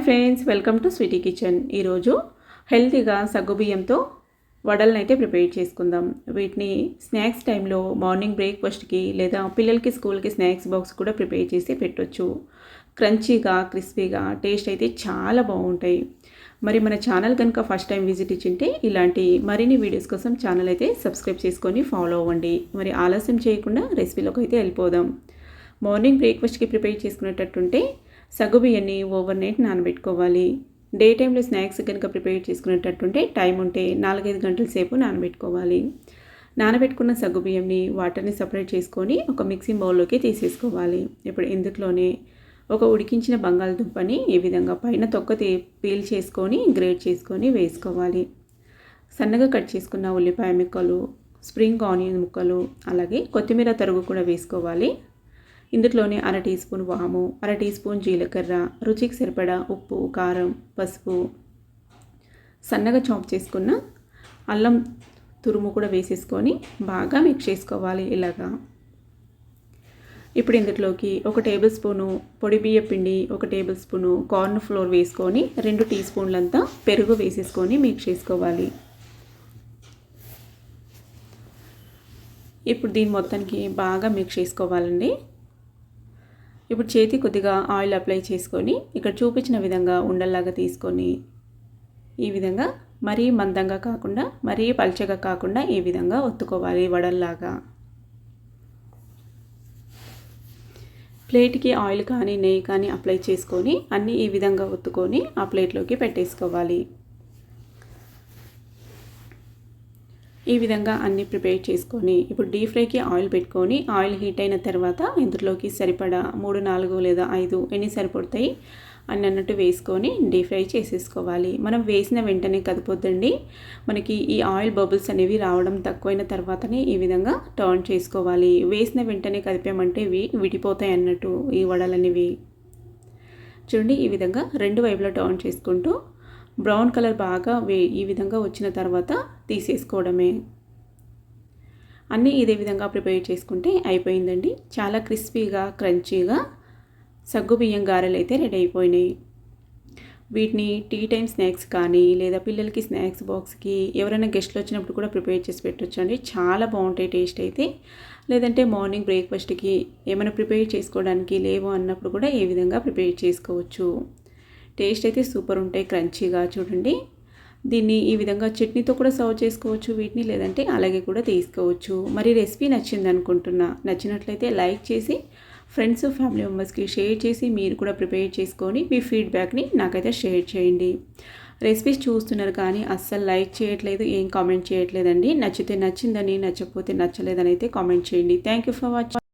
Hi friends welcome to sweety kitchen. ఈరోజు హెల్తీగా సగ్గుబియ్యంతో వడలను అయితే ప్రిపేర్ చేసుకుందాం. వీటిని స్నాక్స్ టైంలో మార్నింగ్ బ్రేక్ఫాస్ట్కి లేదా పిల్లలకి స్కూల్కి స్నాక్స్ బాక్స్ కూడా ప్రిపేర్ చేసి పెట్టొచ్చు. క్రంచీగా క్రిస్పీగా టేస్ట్ అయితే చాలా బాగుంటాయి. మరి మన ఛానల్ కనుక ఫస్ట్ టైం విజిట్ ఇచ్చింటే ఇలాంటి మరిన్ని వీడియోస్ కోసం ఛానల్ అయితే సబ్స్క్రైబ్ చేసుకొని ఫాలో అవ్వండి. మరి ఆలస్యం చేయకుండా రెసిపీలోకి అయితే వెళ్ళిపోదాం. మార్నింగ్ బ్రేక్ఫాస్ట్కి ప్రిపేర్ చేసుకునేటట్టుంటే సగ్గుబియ్యాన్ని ఓవర్ నైట్ నానబెట్టుకోవాలి. డే టైంలో స్నాక్స్ కనుక ప్రిపేర్ చేసుకునేటట్టుంటే టైం ఉంటే నాలుగైదు గంటల సేపు నానబెట్టుకోవాలి. నానబెట్టుకున్న సగ్గుబియ్యంని వాటర్ని సపరేట్ చేసుకొని ఒక మిక్సింగ్ బౌల్లోకి తీసేసుకోవాలి. ఇప్పుడు ఇందులోనే ఒక ఉడికించిన బంగాళదుంపని ఈ విధంగా పైన తొక్క పీల్ చేసుకొని గ్రేట్ చేసుకొని వేసుకోవాలి. సన్నగా కట్ చేసుకున్న ఉల్లిపాయ ముక్కలు స్ప్రింగ్ ఆనియన్ ముక్కలు అలాగే కొత్తిమీర తరుగు కూడా వేసుకోవాలి. ఇందులోనే అర టీ స్పూన్ వాము అర టీ స్పూన్ జీలకర్ర రుచికి సరిపడా ఉప్పు కారం పసుపు. సన్నగా చాప్ చేసుకున్న అల్లం తురుము కూడా వేసేసుకొని బాగా మిక్స్ చేసుకోవాలి ఇలాగా. ఇప్పుడు ఇందులోకి ఒక టేబుల్ స్పూను పొడి బియ్య పిండి ఒక టేబుల్ స్పూను కార్న్ ఫ్లోర్ వేసుకొని రెండు టీ స్పూన్లంతా పెరుగు వేసేసుకొని మిక్స్ చేసుకోవాలి. ఇప్పుడు దీని మొత్తానికి బాగా మిక్స్ చేసుకోవాలండి. ఇప్పుడు చేతి కొద్దిగా ఆయిల్ అప్లై చేసుకొని ఇక్కడ చూపించిన విధంగా ఉండల్లాగా తీసుకొని ఈ విధంగా మరీ మందంగా కాకుండా మరీ పల్చగా కాకుండా ఈ విధంగా ఒత్తుకోవాలి వడల్లాగా. ప్లేట్కి ఆయిల్ కానీ నెయ్యి కానీ అప్లై చేసుకొని అన్నీ ఈ విధంగా ఒత్తుకొని ఆ ప్లేట్లోకి పెట్టేసుకోవాలి. ఈ విధంగా అన్నీ ప్రిపేర్ చేసుకొని ఇప్పుడు డీప్ ఫ్రైకి ఆయిల్ పెట్టుకొని ఆయిల్ హీట్ అయిన తర్వాత ఇందులోకి సరిపడా మూడు నాలుగు లేదా ఐదు ఎన్ని సరిపడతాయి అని అన్నట్టు వేసుకొని డీప్ ఫ్రై చేసేసుకోవాలి. మనం వేసిన వెంటనే కదిపోద్దండి. మనకి ఈ ఆయిల్ బబుల్స్ అనేవి రావడం తక్కువైన తర్వాతనే ఈ విధంగా టర్న్ చేసుకోవాలి. వేసిన వెంటనే కదిపామంటే ఇవి విడిపోతాయి అన్నట్టు ఈ వడలనేవి. చూడండి ఈ విధంగా రెండు వైపులా టర్న్ చేసుకుంటూ బ్రౌన్ కలర్ బాగా వే ఈ విధంగా వచ్చిన తర్వాత తీసేసుకోవడమే. అన్నీ ఇదే విధంగా ప్రిపేర్ చేసుకుంటే అయిపోయిందండి. చాలా క్రిస్పీగా క్రంచీగా సగ్గు బియ్యం గారెలు అయితే రెడీ అయిపోయినాయి. వీటిని టీ టైం స్నాక్స్ కానీ లేదా పిల్లలకి స్నాక్స్ బాక్స్కి ఎవరైనా గెస్ట్లు వచ్చినప్పుడు కూడా ప్రిపేర్ చేసి పెట్టచ్చు అండి చాలా బాగుంటాయి టేస్ట్ అయితే. లేదంటే మార్నింగ్ బ్రేక్ఫాస్ట్కి ఏమైనా ప్రిపేర్ చేసుకోవడానికి లేవు అన్నప్పుడు కూడా ఏ విధంగా ప్రిపేర్ చేసుకోవచ్చు. టేస్ట్ అయితే సూపర్ ఉంటాయి క్రంచీగా చూడండి. దీన్ని ఈ విధంగా చట్నీతో కూడా సర్వ్ చేసుకోవచ్చు వీటిని లేదంటే అలాగే కూడా తీసుకోవచ్చు. మరి రెసిపీ నచ్చింది అనుకుంటున్నా నచ్చినట్లయితే లైక్ చేసి ఫ్రెండ్స్ ఫ్యామిలీ మెంబర్స్కి షేర్ చేసి మీరు కూడా ప్రిపేర్ చేసుకొని మీ ఫీడ్బ్యాక్ని నాకైతే షేర్ చేయండి. రెసిపీస్ చూస్తున్నారు కానీ అస్సలు లైక్ చేయట్లేదు ఏం కామెంట్ చేయట్లేదండి. నచ్చితే నచ్చిందని నచ్చకపోతే నచ్చలేదని అయితే కామెంట్ చేయండి. Thank you for watching